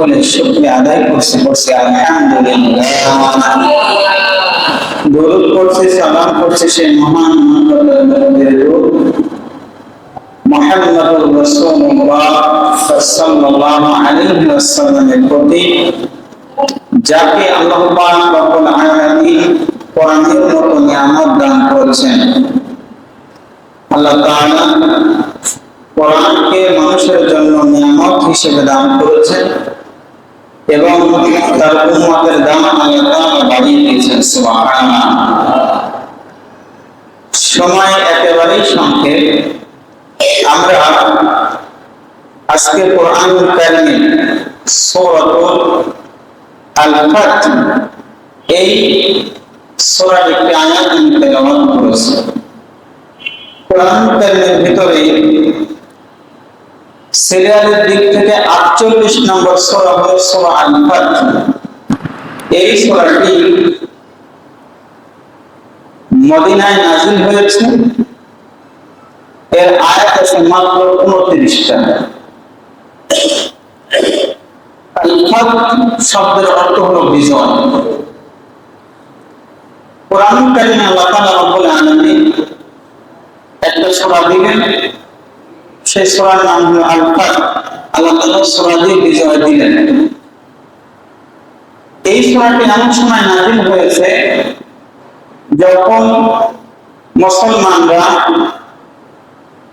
বলে শুক্রিয়া আদায় করছে করছে আলহামদুলিল্লাহ দরুদ করছে সালাম করছে সেই মহান মহানবীর রূপ মুহাম্মদুর রাসূলুল্লাহ সাল্লাল্লাহু আলাইহি ওয়াসাল্লামের প্রতি যাকে আল্লাহ পাক রব্বুল আলামিন কোরআনের মতো নিয়ামত দান করেছেন আল্লাহ তাআলা কোরআনকে মানুষের জন্য নিয়ামত হিসেবে দান করেছেন। এবং তার উম্মতের দাম আল্লাহ বাড়িয়ে দিয়েছেন, সুবহানাল্লাহ। সময় একেবারেই সংক্ষেপ। আমরা আজকে কোরআন কারিমে সূরাতুল আল-ফাত এই সূরার একটি আয়াত তেলাওয়াত করেছি। কোরআন কারিমের ভিতরে সিরিয়ালের দিক থেকে আটচল্লিশ নম্বর সূরা হলো সূরা আল-ফাত। এই সূরাটি মদিনায় নাজিল হয়েছে। এর আয়াত আছে মাত্র উনত্রিশটা। শব্দের অর্থ হলো বিজয়। কোরআন কারিমে আল্লাহ তাআলা রব্বুল আলামিন একটা সূরা দিলেন সেই সূরার নাম হলো আল-ফাত আল্লাহ তাআলা সূরা দিয়ে বিজয় দিলেন। এই সূরাটি এমন সময় নাজিল হয়েছে যখন মুসলমানরা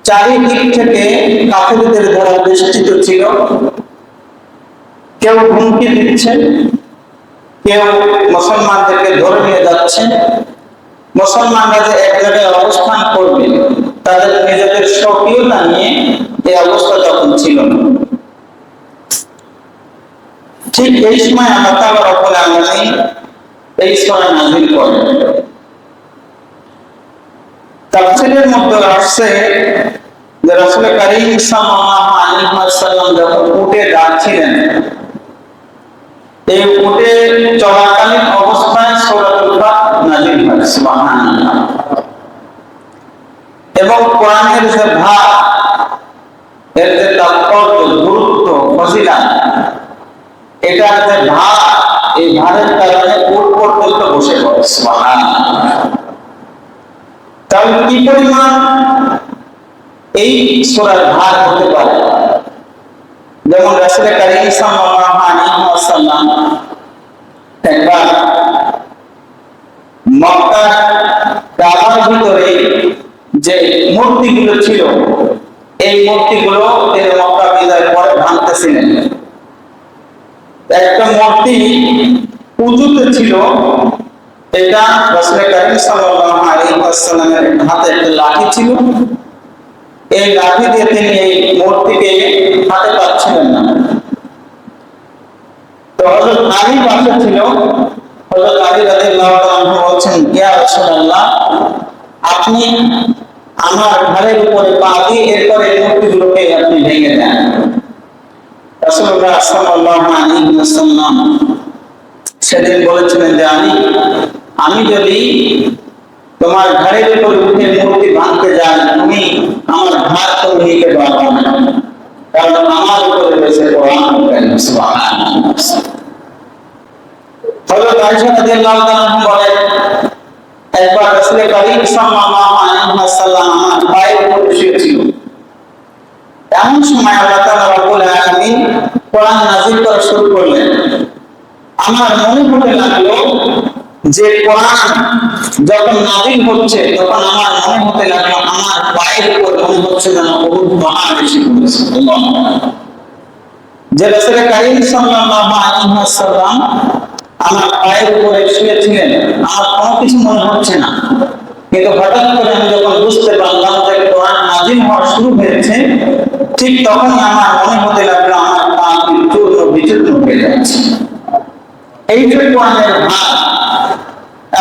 চারিদিক থেকে কাফেরদের দ্বারা বেষ্টিত ছিল। কেউ হুমকি দিচ্ছে, কেউ মুসলমানদেরকে ধরে নিয়ে যাচ্ছে। মুসলমানরা যে এক জায়গায় অবস্থান করবে তাদের নিজেদের স্বকীয়তা নিয়ে এই অবস্থা তখন ছিল না। ঠিক এই সময় আল্লাহ তাআলা রব্বুল আলামিন এই সূরা নাযিল করেন তাফসীরের মধ্যে আসছে যে রাসূল কারীম সাল্লাল্লাহু আলাইহি ওয়াসাল্লাম যখন উটে যাচ্ছিলেন, এই উটে চলাকালীন অবস্থায় সূরাতুল ফাত নাযিল হয়, সুবহানাল্লাহ। এবং কোরআনের যে ভাব এর যে তাৎপর্য, গুরুত্ব ফজিলাত এটার যে ভাব এই ভাবের কারণে উট পর্যন্ত বসে পড়ে, সুবহানাল্লাহ। তাহলে কি পরিমাণ এই সূরার ভার হতে পারে? যেমন রাসূল কারীম সাল্লাল্লাহু আলাইহি ওয়াসাল্লাম একবার মক্কার কাবার ভিতরে যে মূর্তিগুলো ছিল। এই মূর্তিগুলো তিনি মক্কা বিজয়ের পরে ভাঙতেছিলেন। একটা মূর্তি উজুতে ছিল। এটা সাল্লাল্লাহু আলাইহি ওয়াসাল্লামের হাতে একটা লাঠি ছিল। এই লাঠি দিয়ে তিনি এই মূর্তিকে হাতে পাচ্ছিলেন না। তো হযরত আলী পাশে ছিল। হযরত আলী রাদিয়াল্লাহু তাআলা বলছেন, ইয়া রাসূলুল্লাহ, আপনি আমার ঘরের উপরে পা দিয়ে এরপরে এই মূর্তিগুলোকে আপনি ভেঙে দেন। রাসূলুল্লাহ সাল্লাল্লাহু আলাইহি ওয়াসাল্লাম সেদিন বলেছিলেন যে আমি আমি যদি তোমার ঘরের উপর উঠে মূর্তি ভাঙতে যাই, তুমি আমার ঘাট করে নিতে পারবে না। কারণ আমার উপরে রয়েছে কোরআন হযরত আয়েশা রাদিয়াল্লাহু তাআলা বলেন একবার রাসূল করিম সাল্লাল্লাহু আলাইহি ওয়াসাল্লাম পায়ের উপর শুয়েছিল এমন সময় আল্লাহ তাআলা রব্বুল আলামিন কোরআন নাযিল করা শুরু করলেন। আমার মনে হতে লাগল যে কোরআন যখন নাজিল হচ্ছে, তখন আমার মনে হতে লাগল আমার পায়ের উপর মনে হচ্ছে যেন বহুত পাহাড় বেশি পড়েছে যে রাসূল কারীম সাল্লাল্লাহু আলাইহি ওয়াসাল্লাম আমার পায়ের উপরে শুয়েছিলেন, আমার কোনো কিছু মনে হচ্ছে না। কিন্তু হঠাৎ করে আমি যখন বুঝতে পারলাম যে কোরআন হওয়া শুরু হয়েছে, ঠিক তখন আমার মনে হতে লাগল আমার পা চূর্ণ বিচূর্ণ হয়ে যাচ্ছে। এই যে কোরআনের ভাব,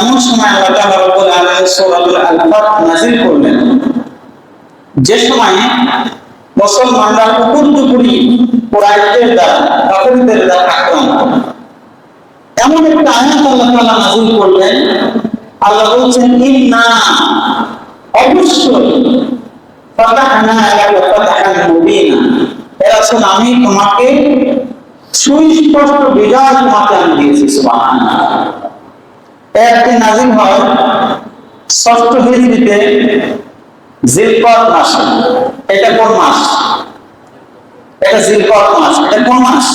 এমন সময় আল্লাহ তাআলা রব্বুল আলামিন সূরাতুল নাযিল করলেন। যে সময় মুসলমানরা কুকুর টুকুরি কুরাইশদের দ্বারা দ্বারা এমন একটা আয়াত আল্লাহ তাআলা নাযিল করলেন। আল্লাহ বলছেন, ইন্না অবশ্যই ফাতাহনা লাকা ফাতাহান মুবিনা। এ রাসূল আমি তোমাকে সুস্পষ্ট বিজয় তোমাকে আমি দিয়েছি সুবহান একটি নাজিল হয় ষষ্ঠ হিজরিতে জিলকত মাসে। এটা কোন মাস? এটা জিলকত মাস। এটা কোন মাস?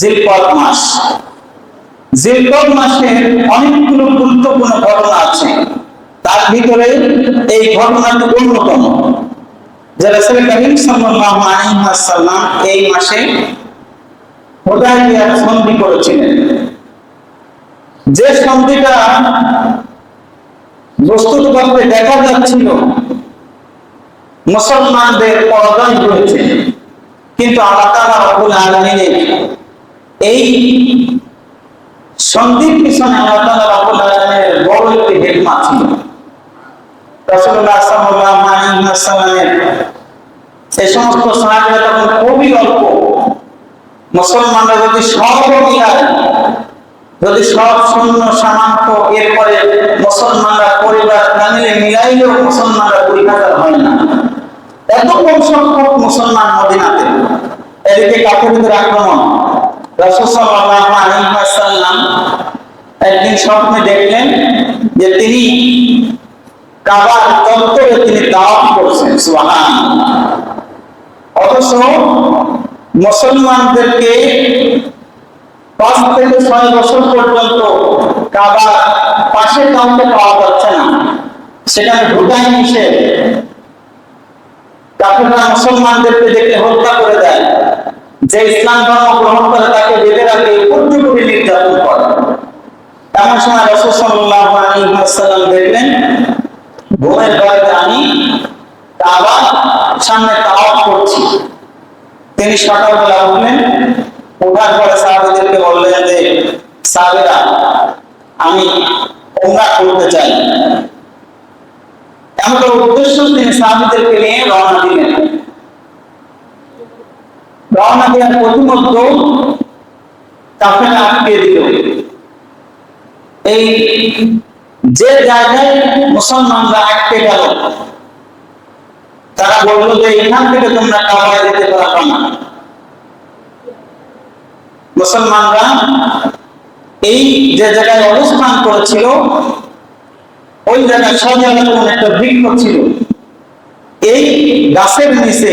জিলকত মাস। জিলকত মাসে অনেকগুলো গুরুত্বপূর্ণ ঘটনা আছে, তার ভিতরে এই ঘটনাটি অন্যতম। যে রাসূল সাল্লাল্লাহু আলাইহি ওয়াসাল্লাম এই মাসে হুদায়বিয়ার সন্ধি করেছিলেন। যে সন্ধিটা বস্তুতভাবে দেখা যাচ্ছিল, মুসলমানদের পরাজয় হয়েছে কিন্তু আল্লাহ তাআলা রব্বুল আলামিনের এই সন্ধির পিছনে আল্লাহ তাআলা রব্বুল আলামিনের বড় একটি হিকমা ছিল। রাসূলুল্লাহ সাল্লাল্লাহু আলাইহি ওয়াসাল্লামের এই সমস্ত সাহাবীরা তখন খুবই অল্প, মুসলমানরা যদি সব মিলায় যদি সব শূন্য সামান্ত, এরপরে মুসলমানরা পরিবার ফ্যামিলি মিলাইলেও মুসলমানরা কুড়ি হাজার হয় না। এত কম সংখ্যক মুসলমান মদিনাতে। এদিকে কাফেরদের আক্রমণ রাসূল সাল্লাল্লাহু আলাইহি একদিন স্বপ্নে দেখলেন যে তিনি কাবার চত্বরে তিনি দাওয়াত করছেন, সুবহানাল্লাহ। অথচ মুসলমানদেরকে পাঁচ থেকে ছয় বছর পর্যন্ত কাবার পাশে কাউকে পাওয়া যাচ্ছে না। সেখানে ঢুকাই নিষেধ। কাফেররা মুসলমানদেরকে দেখে হত্যা করে দেয়। যে ইসলাম ধর্ম গ্রহণ করে তাকে বেঁধে রাখে কোটি কোটি নির্যাতন করে। এমন সময় রসুল সাল্লাল্লাহু আলাইহি ওয়াসাল্লাম দেখলেন, ঘুমের ঘরে আমি কাবা সামনে তাওয়াফ করছি। তিনি সকালবেলা উঠলেন ওঠার পরে সাহাবিদেরকে বললেন যে, সাহাবিরা, আমি উমরা করতে চাই। এমন উদ্দেশ্য তিনি সাহাবিদেরকে নিয়ে রওনা দিলেন। রওনা দেওয়ার প্রতিমধ্য কাফেলা আটকে দিল? এই যে জায়গায় মুসলমানরা আটকে গেল, তারা বলল যে এখান থেকে তোমরা যেতে পারবে না। মুসলমানরা এই যে জায়গায় অবস্থান করেছিল, ওই জায়গায় সজাগে একটা বৃক্ষ ছিল। এই গাছের নিচে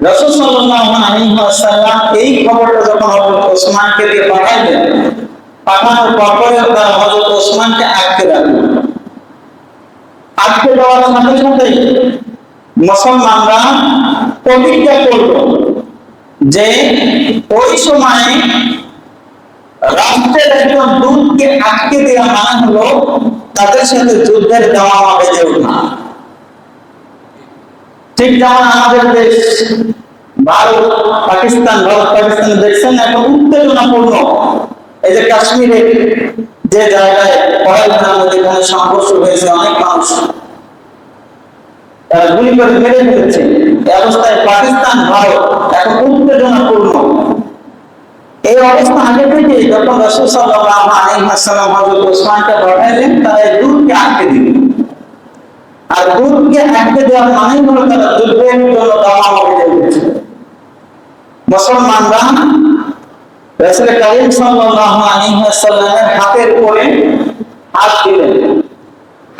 রাসূল সাল্লাল্লাহু আলাইহি ওয়াসাল্লাম এই খবরটা যখন হযরত ওসমানকে দিয়ে পাঠাইলেন, পাঠানোর পরে তারা হযরত ওসমানকে আটকে রাখলেন। আটকে দেওয়ার সাথে সাথে মুসলমানরা প্রতিজ্ঞা করল যে ওই সময় রাষ্ট্রের একজন দূতকে আটকে দেওয়া মানা হলো তাদের সাথে যুদ্ধের দেওয়া হবে যেও না ঠিক যেমন আমাদের দেশ, ভারত, পাকিস্তান ভারত, পাকিস্তান দেখছেন, এখন উত্তেজনাপূর্ণ। এই যে কাশ্মীরে যে জায়গায় পড়াশোনার মধ্যে কোনো সংঘর্ষ হয়েছে অনেক মানুষ, তারা গুলি করে মেরে ফেলেছে। এই অবস্থায় পাকিস্তান, ভারত এখন উত্তেজনাপূর্ণ। এই অবস্থা আগে থেকে যখন রসুল সাল্লাল্লাহু আলাইহি ওয়াসাল্লাম হযরত ওসমানকে পাঠাইলেন, তারা এই দুধকে আটকে দিলেন আর দুধকে আটকে দেওয়ার মানে হলো তারা যুদ্ধের জন্য দাওয়া গেছে মুসলমানরা রাসূল করিম সাল্লাল্লাহু আলাইহি ওয়াসাল্লামের হাতের উপরে হাত দিলেন।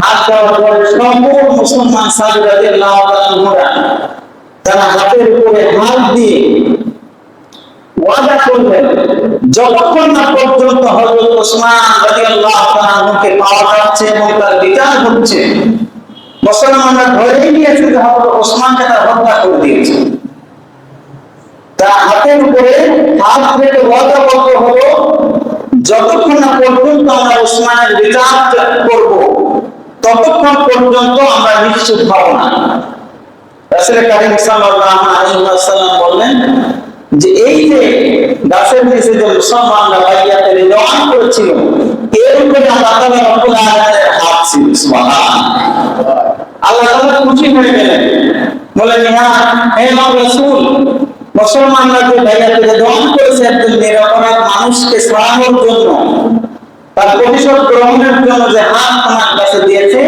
হাত দেওয়ার পরে সকল মুসলমান সাহাবী রাদিয়াল্লাহু তাআলা তারা হাতের উপরে হাত দিয়ে ওয়াদা করলেন, যতক্ষণ না পর্যন্ত হযরত ওসমান রাদিয়াল্লাহু তাআলাকে পাওয়া যাচ্ছে এবং তার বিচার হচ্ছে মুসলমানরা ধরেই নিয়েছে যে হযরত ওসমানকে তারা হত্যা করে দিয়েছে। তার হাতের উপরে হাত রেখে ওয়াদা করতে হলো, যতক্ষণ না পর্যন্ত আমরা ওসমানের বিচার করব, ততক্ষণ পর্যন্ত আমরা নিশ্চিত হব না। রাসূল কারীম সাল্লাল্লাহু আলাইহি ওয়াসাল্লাম বললেন যে এই যে গাছের নিচে যে মুসলমানরা বাইয়াতে রিজওয়ান করেছিল এর উপরে আল্লাহ তাআলা রব্বুল আলামিনের হাত ছিল, সুবহানাল্লাহ। আল্লাহ তাআলা খুশি হয়ে গেলেন। বলেন হ্যাঁ হে নবী রাসূল, মুসলমানরা যে বাইয়াতে রিজওয়ান করেছে একজন নিরপরাধ মানুষকে সরানোর জন্য, তার প্রতিশোধ গ্রহণের জন্য যে হাত তোমার কাছে দিয়েছে,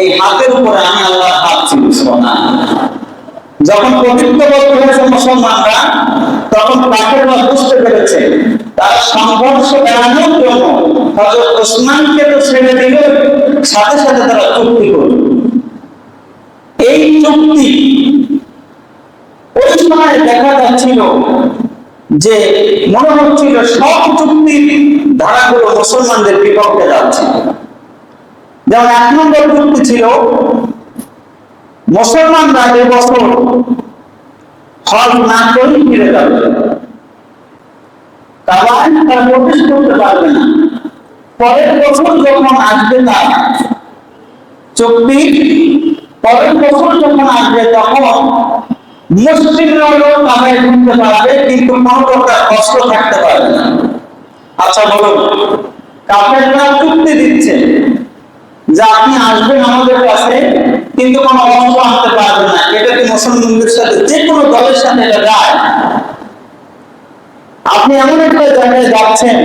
এই হাতের উপরে আমি আল্লাহ হাত ছিল, সুবহানাল্লাহ। যখন প্রবৃত্তবদ্ধ হয়েছে মুসলমানরা তখন কাফেররা বুঝতে পেরেছে, তারা সংঘর্ষ এড়ানোর জন্য হযরত ওসমানকে তো ছেড়ে দিল, সাথে সাথে তারা চুক্তি করল। এই চুক্তি ওই সময় দেখা যাচ্ছিল যে মনে হচ্ছিল সব চুক্তির ধারাগুলো মুসলমানদের বিপক্ষে যাচ্ছে। যেমন এক নম্বর চুক্তি ছিল মুসলমানরা এবছর হজ না করেই ফিরে যাবে। কাবায় তারা প্রবেশ করতে পারবে না। পরের বছর যখন আসবে তার চুক্তি পরের বছর যখন আসবে তখন মুসলিমরাও কাবায় ঢুকতে পারবে, কিন্তু কোনো প্রকার কষ্ট থাকতে পারবে না। আচ্ছা বলুন কাফেররা চুক্তি দিচ্ছে যে আপনি আসবেন আমাদের কাছে কিন্তু কোনো অস্ত্র আনতে পারবে না। এটা কি মুসলমানদের সাথে যে কোনো দলের সাথে যায়? আপনি এমন একটা জায়গায় যাচ্ছেন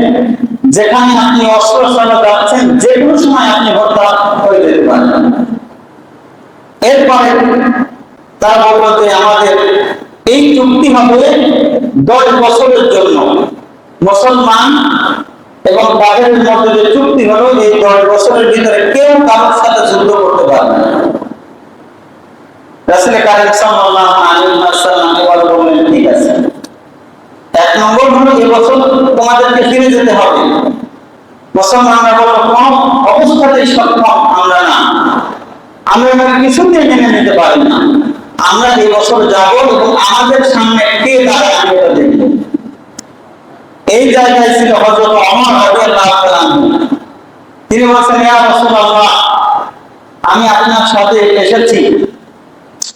যেখানে আপনি অস্ত্র ছাড়া যাচ্ছেন, যে কোনো সময় আপনি হত্যা হয়ে যেতে পারেন। এরপরে তার বলল যে আমাদের এই চুক্তি হবে দশ বছরের জন্য। মুসলমান এবং তাদের মধ্যে যে চুক্তি হলো, এই দশ বছরের ভিতরে কেউ কারোর সাথে যুদ্ধ করতে পারবে না। রাসূল কারীম সাল্লাল্লাহু আলাইহি ওয়াসাল্লাম এবার বললেন, ঠিক আছে। এক নম্বর হলো এবছর তোমাদেরকে ফিরে যেতে হবে। মুসলমানরা বলল কোন অবস্থাতেই সক্ষম আমরা না। আমরা এটাকে কিছুতেই মেনে নিতে পারি না। আমরা এই বছর যাব এবং আমাদের সামনে কে দাঁড়ায় আমি দেখব। এই জায়গায় ছিল হযরত ওমর রাদিয়াল্লাহু তিনি বলেছেন, ইয়া রাসূলুল্লাহ, আমি আপনার সাথে এসেছি।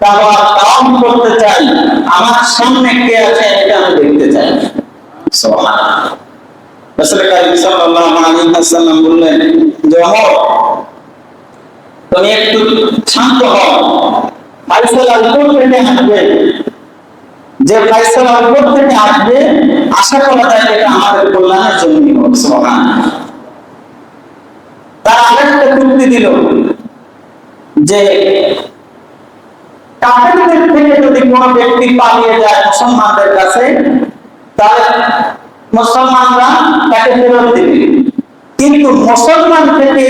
কাবা কাম করতে চাই আমার সামনে কে আছে এটা আমি দেখতে চাই। যে তুমি একটু থেকে আসবে। আশা করা যায় এটা আমাদের কল্যাণের জন্য হোক তার আরেকটা চুক্তি দিল, যে কাফেরদের থেকে যদি কোনো ব্যক্তি পালিয়ে যায় মুসলমানদের কাছে, তাহলে মুসলমানরা তাকে ফেরত দিবে। কিন্তু মুসলমান থেকে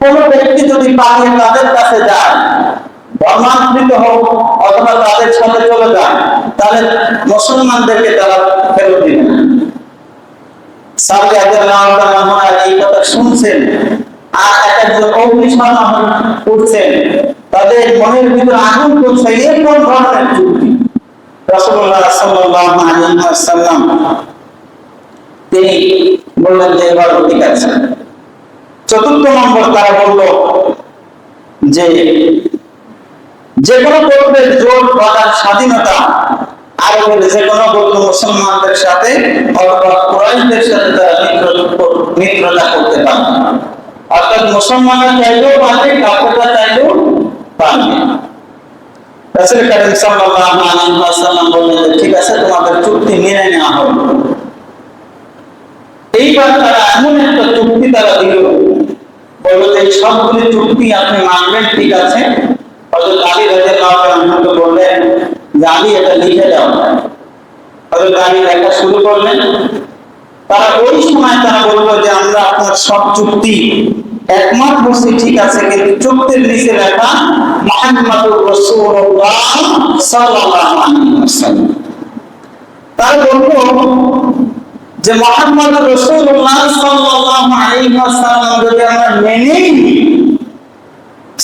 কোন ব্যক্তি যদি পালিয়ে তাদের কাছে যায় ধর্মান্তরিত হোক অথবা তাদের সাথে চলে যায়, তাহলে মুসলমানদেরকে তারা ফেরত দিবে না। রাদিয়াল্লাহু তাআলা এই কথা শুনছেন। আর এক একজন অগ্নিশর্মা করছেন, তাদের মনের ভিতরে আগুন করছে এর ধরনের চুক্তি রাসূলুল্লাহ সাল্লাল্লাহু আলাইহি ওয়াসাল্লাম তিনি বললেন যে, এবার ঠিক আছে। চতুর্থ নম্বর তারা বলল যে যে কোনো পূর্বের জোর বাঁধার স্বাধীনতা আরবের যে কোনো বৌদ্ধ মুসলমানদের সাথে অথবা কুরাইশদের সাথে তারা মিত্রতা করতে পারবে অর্থাৎ মুসলমানরা চাইলেও পারবে কাপড়রা চাইলেও পারবে রাসূল করিম সাল্লাল্লাহু আলাইহি ওয়াসাল্লাম বললেন যে, ঠিক আছে তোমাদের চুক্তি মেনে নেওয়া হবে এইবার তারা এমন একটা চুক্তি তারা দিল বলল যে এই সবগুলি চুক্তি আপনি মানবেন ঠিক আছে হযরত আলী রাদিয়াল্লাহু আনহু বললেন যে আলী এটা লিখে দাও হযরত আলী লেখা শুরু করলেন তারা ওই সময় তারা বলল যে, আমরা আপনার সব চুক্তি একমত বলছি, ঠিক আছে, কিন্তু চুক্তির নিচে লেখা মুহাম্মাদুর রাসূলুল্লাহ সাল্লাল্লাহু আলাইহি ওয়াসাল্লাম তারা বলল যে মোহাম্মদ রাসূলুল্লাহ সাল্লাল্লাহু আলাইহি ওয়াসাল্লাম যদি আমরা নিই,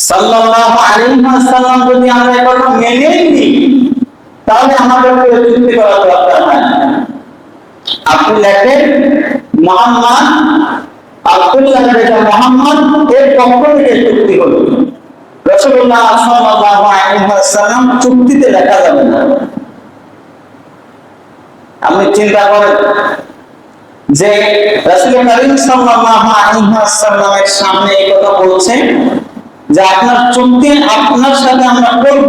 সাল্লাল্লাহু আলাইহি ওয়াসাল্লাম যদি আমরা কথা মেনেই নিই, তাহলে আমাদেরকে চুক্তি করা দরকার হয়। আপনি লেখেন মোহাম্মদ আব্দুল্লাহ যেটা মোহাম্মদ এর পক্ষ থেকে চুক্তি হলো। চুক্তিতে যাবে না। আপনি চিন্তা করেন যে রাসূল করিম সাল্লাল্লাহু আলাইহি সামনে এই কথা বলছেন যে আপনার চুক্তি আপনার সাথে আমরা করব,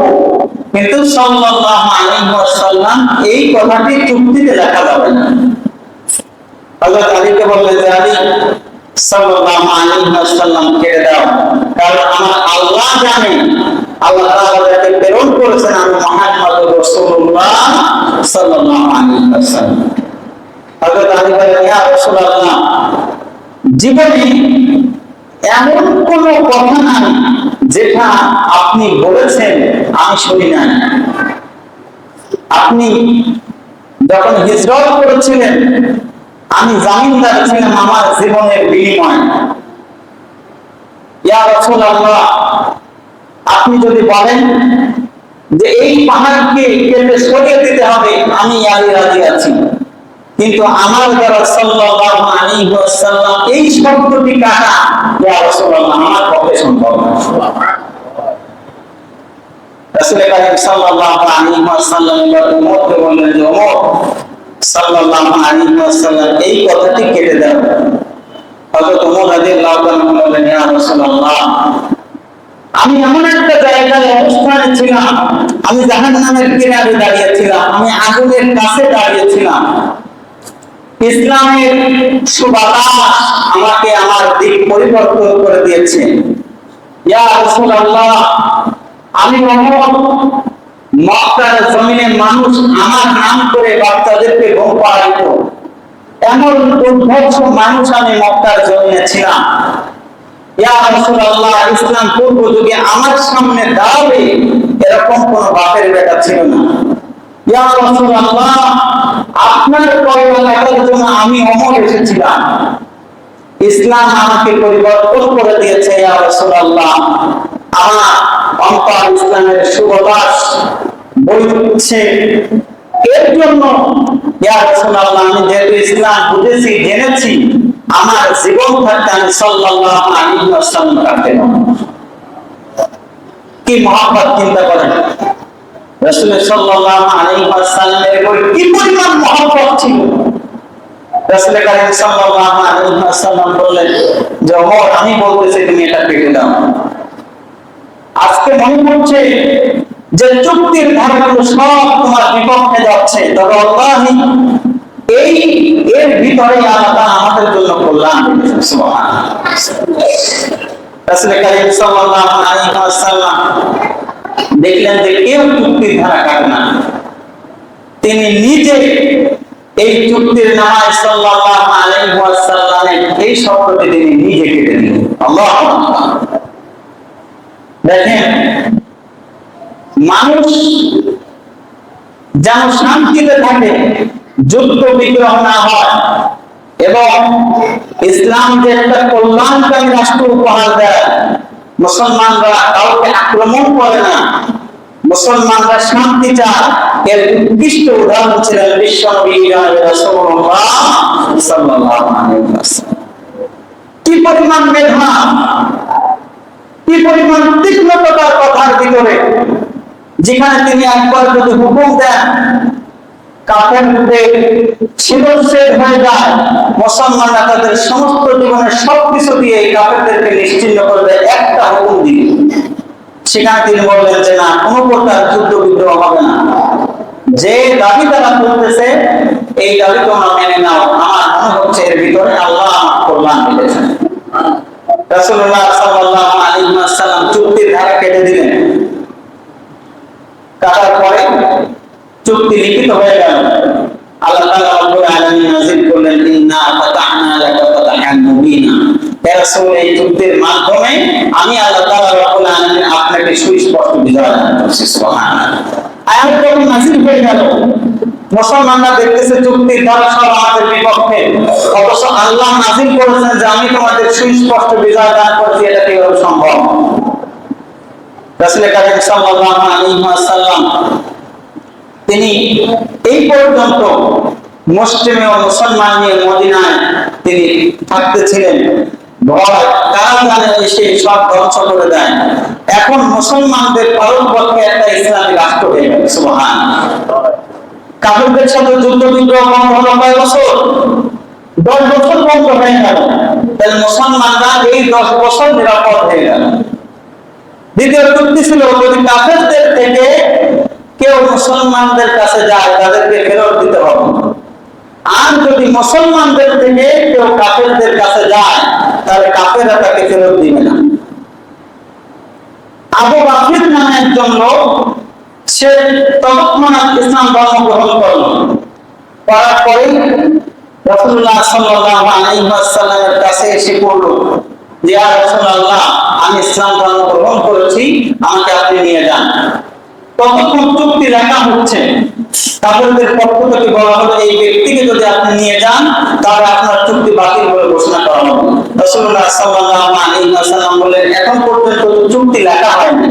কিন্তু সাল্লাল্লাহু আলাইহি এই কথাটি চুক্তিতে লেখা যাবে না। হযরত আলীকে বললেন যে আলী, সাল্লাল্লাহু আলাইহি ওয়াসাল্লাম দাও। কারণ আমার আল্লাহ আল্লাহ তাআলা যাকে প্রেরণ করেছেন আমি মুহাম্মদ রাসূলুল্লাহ সাল্লাল্লাহু আলাইহি ওয়াসাল্লাম। হযরত আলী বলেন ইয়া রাসূলুল্লাহ, জীবনে এমন কোন কথা নাই যেটা আপনি বলেছেন, আমি শুনি নাই। আপনি যখন হিজরত করেছিলেন আমি জামিনদার ছিলাম আমার জীবনের বিনিময়। আপনি যদি বলেন যে এই পাহাড়কে কেটে সরিয়ে দিতে হবে, আমি আলী রাজি আছি। কিন্তু আমার দ্বারা এই শব্দটি কাটা আমার পক্ষে সম্ভব সাল্লাল্লাহু আলাইহি ওয়াসাল্লাম যে সাল্লাল্লাহু এই কথাটি কেটে দাও হযরত ওমর রাদিয়াল্লাহু তাআলা বললেন, ইয়া রাসূলুল্লাহ, আমি এমন একটা জায়গায় অবস্থানে ছিলাম, আমি জাহান্নামের কিনারে দাঁড়িয়েছিলাম আমি আগুনের কাছে দাঁড়িয়েছিলাম ইসলামের সুবাতাস আমাকে আমার দিক পরিবর্তন করে দিয়েছে। ইয়া রাসূলুল্লাহ, আমি মোহাম্মদ মক্কার জমিনে মানুষ আমার নাম করে বাচ্চাদেরকে পাড়াইত এমন দুর্ভক্ষ মানুষ আমি মক্কার জমিনে ছিলাম। ইসলাম পূর্ব যুগে আমার সামনে দাঁড়াবে এরকম কোন বাপের বেটা ছিল না। আপনার কল্যাণ জন্য আমি অমর এসেছিলাম। ইসলাম আমাকে পরিবর্তন করে দিয়েছে, ইয়া রাসূলুল্লাহ। ইসলামের সুবাতাস বইছে। এর জন্য আমি যেহেতু ইসলাম বুঝেছি, জেনেছি, আমার জীবন থাকতে আমি কাটতে কি মহব্বত চিন্তা করেন? রাসূল সাল্লাল্লাহু আলাইহি ওয়াসাল্লামের উপর কি পরিমাণ মহব্বত ছিল? রাসূল কারীম সাল্লাল্লাহু আলাইহি ওয়াসাল্লাম বললেন, যে আমি বলতেছি তুমি এটা কেটে দাও। আজকে মনে হচ্ছে যে চুক্তির ধারাগুলো সব তোমার বিপক্ষে যাচ্ছে। তবে এই এর ভিতরে আমাদের জন্য দেখলেন যে কেউ চুক্তির ধারা কাটে না। তিনি নিজে এই চুক্তির নামায় সাল্লাল্লাহু আলাইহি ওয়াসাল্লামের এই শব্দটি তিনি নিজে কেটে দিলেন আল্লাহ দেখেন, মানুষ যেন শান্তিতে থাকে যুদ্ধ বিগ্রহ না হয়, এবং ইসলাম যে একটা কল্যাণকারী রাষ্ট্র উপহার দেয়, মুসলমানরা কাউকে আক্রমণ করে না, মুসলমানরা শান্তি চায়। এর উৎকৃষ্ট উদাহরণ ছিলেন বিশ্ব সাল্লাল্লাহু আলাইহি ওয়াসাল্লাম। কি পরিমাণ মেধা কি পরিমাণ তীক্ষ্ণতার কথার ভিতরে? যেখানে তিনি একবার যদি হুকুম দেন সেখানে তিনি যে, না, কোনো দাবি তারা করতেছে, এই দাবি তোমরা মেনে নাও। আমার মনে হচ্ছে এর ভিতরে আল্লাহ কল্যাণ সাল্লাল্লাহু আলাইহি ওয়াসাল্লাম চুক্তির ধারা কেটে দিলেন কাটার পরে চুক্তি লিখিত হয়ে গেল আল্লাহ তাআলা রব্বুল আলামিন নাযিল করলেন আমি আল্লাহ মুসলমানরা দেখতেছে চুক্তির দ্বারা সব আমাদের বিপক্ষে। অথচ আল্লাহ নাজিল করেছেন যে আমি তোমাদের সুস্পষ্ট বিজয় দান করেছি, এটা কীভাবে সম্ভব? রাসূল কারীম সাল্লাল্লাহু তিনি এই পর্যন্ত মুসলিমে ও মুসলমান নিয়ে মদিনায় তিনি থাকতেছিলেন ভয় এসে সব করে দেয় এখন মুসলমানদের পালনপক্ষে একটা সাথে বছর? দশ বছর হয়ে মুসলমানরা এই দশ বছর নিরাপদ হয়ে গেল। দ্বিতীয় চুক্তি ছিল, যদি কাফেরদের থেকে কেউ মুসলমানদের কাছে যায়, তাদেরকে ফেরত দিতে হবে। আর যদি মুসলমানদের থেকে কেউ কাফেরদের কাছে যায়, তাহলে কাফেররা তাকে ফেরত দিবে না। আবু বাকির নামে একজন লোক, সে তৎক্ষণাৎ ইসলাম ধর্ম গ্রহণ করল। করার পরে রাসূলুল্লাহ সাল্লাল্লাহু আলাইহি ওয়াসাল্লামের কাছে এসে পড়ল যে ইয়া রাসূলুল্লাহ, আমি ইসলাম ধর্ম গ্রহণ করেছি, আমাকে আপনি নিয়ে যান। ততক্ষণ চুক্তি হচ্ছে। তাদের পক্ষ থেকে বলা হলো, এই ব্যক্তিকে যদি আপনি নিয়ে যান, তাহলে আপনার চুক্তি বাতিল ঘোষণা করা হবে। ওয়াসাল্লাম বললেন, এখন পর্যন্ত চুক্তি লেখা হয়নি।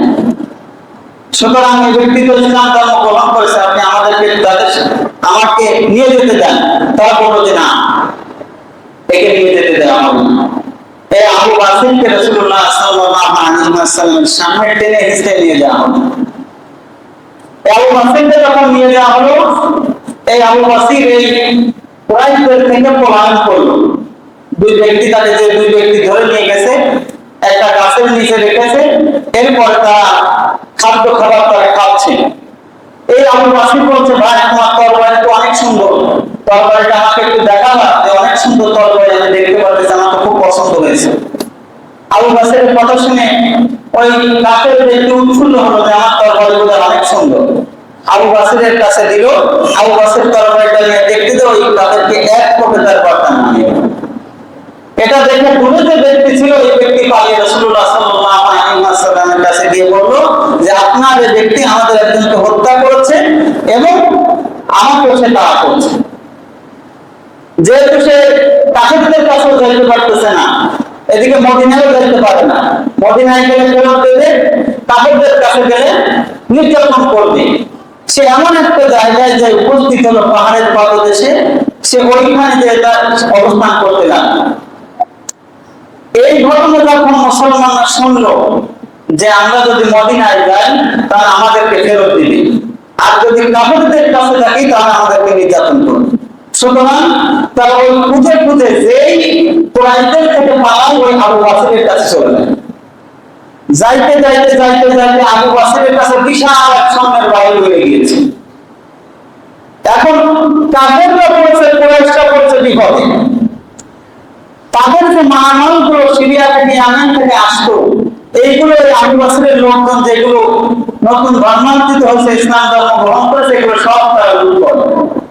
সুতরাং এই ব্যক্তি তো ইসলাম ধর্ম গ্রহণ করেছে, আপনি আমাদেরকে, তাদের, আমাকে নিয়ে যেতে দেন। তারা যে না, একে নিয়ে যেতে দেওয়া হবে এই আবু ওয়াসাল্লামের সামনে টেনে হিসেবে নিয়ে যাওয়া এই আবু বাসিরকে যখন নিয়ে যাওয়া হলো, এই আবু বাসির এই কুরাইশদের থেকে পলায়ন করল। দুই ব্যক্তি তাকে যে দুই ব্যক্তি ধরে নিয়ে গেছে, একটা গাছের নিচে রেখেছে, এরপর তারা খাদ্য খাবার তারা খাচ্ছে। এই আবু বাসির বলছে, ভাই, তোমার তরবারি তো অনেক সুন্দর। তরবারিটা আমাকে একটু দেখাবা যে অনেক সুন্দর তরবারি, আমি দেখতে পাচ্ছি আমার তো খুব পছন্দ হয়েছে। আবু বাসিরের কথা শুনে ওই কাফের একটু উৎফুল্ল হলো, যে আমার তরবারি বোধহয় অনেক সুন্দর। আবু বাসিরের কাছে দিল, আবু বাসির তরবারিটা নিয়ে দেখতে তো ওই তাদেরকে এক কোপে তার বর্তমান নিয়ে এটা দেখে দূরে যে ব্যক্তি ছিল এই ব্যক্তি পালিয়ে রাসূলুল্লাহ সাল্লাল্লাহু আলাইহি ওয়াসাল্লামের কাছে গিয়ে বলল যে, আপনার এই ব্যক্তি আমাদের একজনকে হত্যা করেছে এবং আমাকে সে তাড়া করছে। যেহেতু সে কাফেরদের কাছেও যাইতে পারতেছে না এদিকে মদিনায়ও যাইতে পারে না। মদিনায় গেলে ফেরত দেবে কাফেরদের কাছে গেলে নির্যাতন করবে সে এমন একটা জায়গায় যে উপস্থিত হলো পাহাড়ের পাদদেশে, সে ওইখানে যে তার অবস্থান করতে লাগল। এই ঘটনা যখন মুসলমানরা শুনলো যে আমরা যদি মদিনায় যাই, তাহলে আমাদেরকে ফেরত দিবে। আর যদি কাফেরদের কাছে থাকি, তাহলে আমাদেরকে নির্যাতন করবে। সুতরাং তারা ওই খুঁজে খুঁজে যেই কোরআনদের থেকে ওই আবু বাসিরের কাছে চলে যায়। যাইতে যাইতে যাইতে যাইতে আবু বাসিরের কাছে বিশাল এক বাহিনী হয়ে গিয়েছে। এখন কাফেররা বিপদে। তাদের যে মালামালগুলো সিরিয়া থেকে থেকে আসতো, এইগুলো আবু বছরের লোকজন যেগুলো নতুন ধর্মান্তরিত হয়েছে, ইসলাম ধর্ম গ্রহণ করেছে এগুলো সব তারা লুট করে।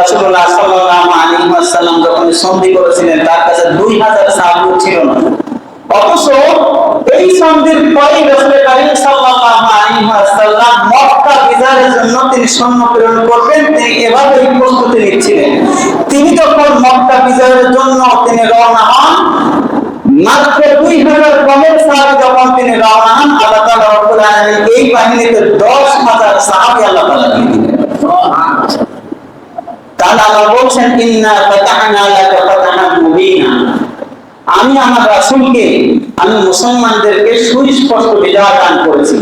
রাসূলুল্লাহ সাল্লাল্লাহু আলাইহি ওয়াসাল্লাম যখন সন্ধি করেছিলেন, তার কাছে 2000 সাহাবী ছিল না। অথচ এই সন্ধির পরে রাসূল কারীম সাল্লাল্লাহু আলাইহি ওয়াসাল্লাম মক্কা বিজয়ের জন্য তিনি সৈন্য প্রেরণ করবেন, তিনি এভাবেই প্রস্তুতি নিচ্ছিলেন। তিনি যখন মক্কা বিজয়ের জন্য তিনি রওনা হন, মাত্র দুই হাজার কমের সাহাবি যখন তিনি রওনা হন, আল্লাহ তাআলা রব্বুল এই বাহিনীতে দশ হাজার সাহাবি আল্লাহ তাআলা দিলেন তাহলে আল্লাহ বলছেন, ইন্না ফাতাহনা ফাতাহান মুবিনা। আমি আমার রাসূলকে, আমি মুসলমানদেরকে সুস্পষ্ট বিজয় দান করেছি।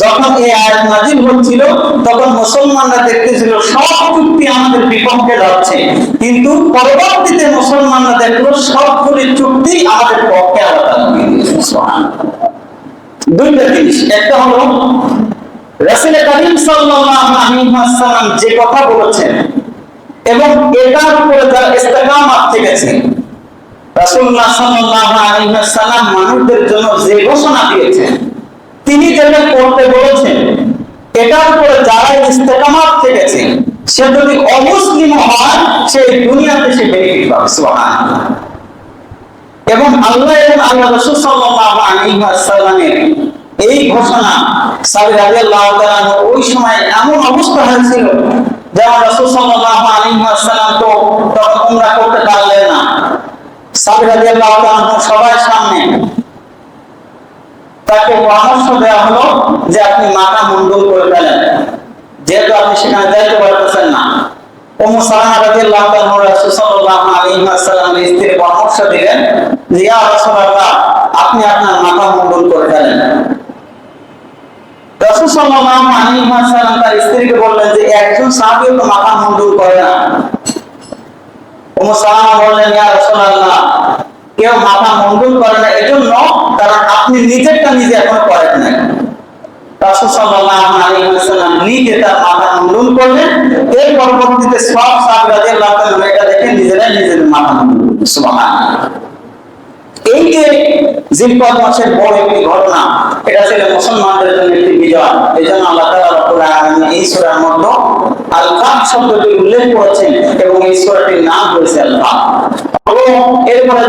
যখন এই আয়াত হচ্ছিল, তখন মুসলমানরা দেখতেছিল সব চুক্তি আমাদের বিপক্ষে যাচ্ছে। কিন্তু পরবর্তীতে মুসলমানরা দেখল সবগুলি চুক্তি আমাদের পক্ষে আলাদা দুইটা জিনিস। একটা হলো, রাসূল করিম সাল্লাল্লাহু আলাইহি ওয়াসাল্লাম যে কথা বলেছেন এবং এটার উপরে যারা ইস্তেকামাত থেকেছে রাসূলুল্লাহ সাল্লাল্লাহু আলাইহি ওয়াসাল্লাম মানুষদের জন্য যে ঘোষণা দিয়েছেন তিনি যেটা করতে বলেছেন, এটার উপরে যারা ইস্তেকামাত থেকেছে সে যদি অমুসলিম হয়, সে দুনিয়াতে সে বেনিফিট পাবে, সুবহানাল্লাহ। এবং আল্লাহ এবং আল্লাহ রাসূল সাল্লাল্লাহু আলাইহি ওয়াসাল্লামের এই ঘোষণা সাহাবী রাদিয়াল্লাহু তাআলা ওই সময় এমন অবস্থা হয়েছিল রাসূল সাল্লাল্লাহু আলাইহি ওয়াসাল্লাম তো তখন করতে না। সাহাবী রাদিয়াল্লাহু সবার সামনে তাকে পরামর্শ দেওয়া হলো যে আপনি মাথা মুন্ডন করে ফেলেন। যেহেতু আপনি সেখানে যাইতে পারতেছেন না। উম্মু সালামা রাদিয়াল্লাহু তাআলা রাসূল সাল্লাল্লাহু আলাইহি ওয়াসাল্লামের স্ত্রী পরামর্শ দিলেন যে, ইয়া রাসূলুল্লাহ, আপনি আপনার মাথা মুন্ডন করে ফেলেন। রাসূল সাল্লাল্লাহু আলাইহি ওয়াসাল্লাম তার স্ত্রীকে বললেন যে, একজন সাহাবীও তো মাথা মুন্ডন করে না। উম্মু সালামা বললেন, ইয়া রাসূলুল্লাহ, কেউ মাথা মুন্ডন করে না। এজন্য কারণ আপনি নিজেরটা নিজে এখন করেন নাই। রাসূল সাল্লাল্লাহু আলাইহি ওয়াসাল্লাম নিজে তার মাথা মুন্ডন করলেন। এর পরবর্তীতে সব সাহাবী রাদিয়াল্লাহু তাআলা এটা দেখে নিজেরাই নিজেদের মাথা মুন্ডন সুবহানাল্লাহ। এই যে জিলকদ মাসের বড় একটি ঘটনা, এটা ছিল মুসলমানদের জন্য একটি বিজয়। এই জন্য আল্লাহ তালা রব্বুল এই সুরার মধ্যে আল শব্দটি উল্লেখ করেছেন এবং এই সুরাটির নাম হয়েছে আল এবং এরপরে